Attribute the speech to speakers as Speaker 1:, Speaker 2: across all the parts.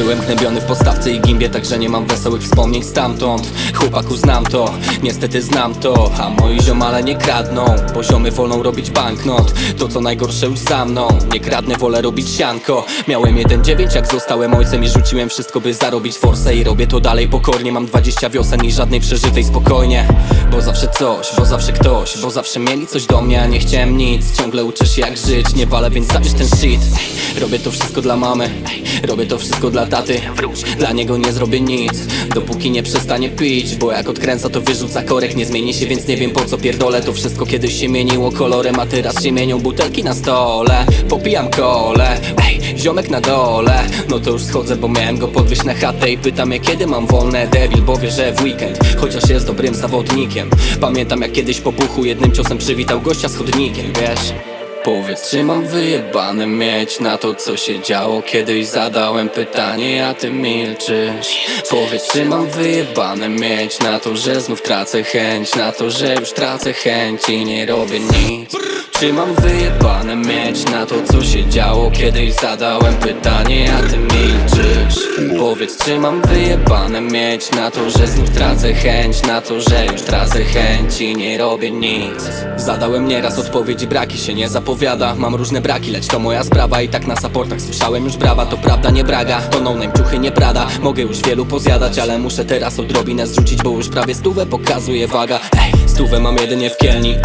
Speaker 1: Byłem gnębiony w postawce i gimbie, także nie mam wesołych wspomnień stamtąd. Chłopaku znam to, niestety znam to A moi ziomale nie kradną, bo ziomy wolą robić banknot To co najgorsze już za mną, nie kradnę, wolę robić sianko. Miałem 1,9 jak zostałem ojcem i rzuciłem wszystko by zarobić forsę I robię to dalej pokornie, mam 20 wiosen i żadnej przeżytej spokojnie. Bo zawsze coś, bo zawsze ktoś, bo zawsze mieli coś do mnie, a nie chciałem nic. Ciągle uczę się jak żyć, nie walę, więc zabierz ten shit. Robię to wszystko dla mamy, robię to wszystko dla taty dla niego nie zrobię nic, dopóki nie przestanie pić Bo jak odkręca to wyrzuca korek, nie zmieni się, więc nie wiem po co pierdolę. To wszystko kiedyś się mieniło kolorem, a teraz się mienią butelki na stole. Popijam kole, ej, ziomek na dole. No to już schodzę, bo miałem go podwieźć na chatę I pytam mnie kiedy mam wolne, debil, bo wie, że w weekend Chociaż jest dobrym zawodnikiem. Pamiętam jak kiedyś po buchu jednym ciosem przywitał gościa z chodnikiem, wiesz Powiedz, czy mam wyjebane mieć na to, co się działo. Kiedyś zadałem pytanie, a ty milczysz. Powiedz, czy mam wyjebane mieć na to, że znów tracę chęć. Na to, że już tracę chęć i nie robię nic. Czy mam wyjebane mieć na to, co się działo? Kiedyś zadałem pytanie, a ty milczysz Powiedz, czy mam wyjebane mieć na to, że znów tracę chęć Na to, że już tracę chęć i nie robię nic. Zadałem nieraz odpowiedzi, braki się nie zapowiada. Mam różne braki, lecz to moja sprawa I tak na supportach słyszałem już brawa. To prawda nie braga, to no name ciuchy nie prada. Mogę już wielu pozjadać, ale muszę teraz odrobinę zrzucić Bo już prawie stówę pokazuje waga. Ej, stówę mam jedynie w kielni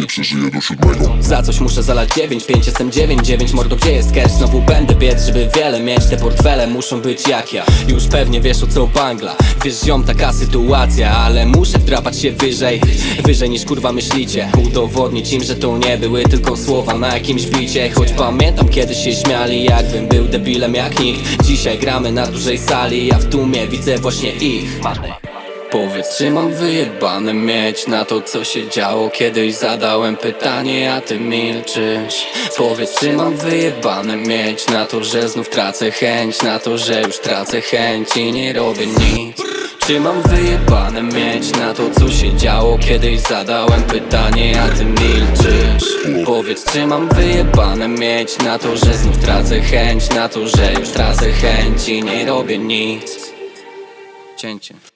Speaker 2: Nie przeżyję do siódmego.
Speaker 1: Za coś muszę zalać 9, 5 jestem 9, 9 Mordo gdzie jest cash? Znowu będę biec, żeby wiele mieć. Te portfele muszą być jak ja. Już pewnie wiesz o co bangla. Wiesz ziom taka sytuacja Ale muszę wdrapać się wyżej. Wyżej niż kurwa myślicie. Udowodnić im, że to nie były tylko słowa na jakimś bicie. Choć pamiętam kiedy się śmiali Jakbym był debilem jak nikt. Dzisiaj gramy na dużej sali Ja w tłumie widzę właśnie ich Powiedz, czy mam wyjebane mieć na to, co się działo. Kiedyś zadałem pytanie, a ty milczysz. Powiedz, czy mam wyjebane mieć na to, że znów tracę chęć. Na to, że już tracę chęć i nie robię nic. Czy mam wyjebane mieć na to, co się działo. Kiedyś zadałem pytanie, a ty milczysz. Powiedz, czy mam wyjebane mieć na to, że znów tracę chęć. Na to, że już tracę chęć i nie robię nic. Cięcie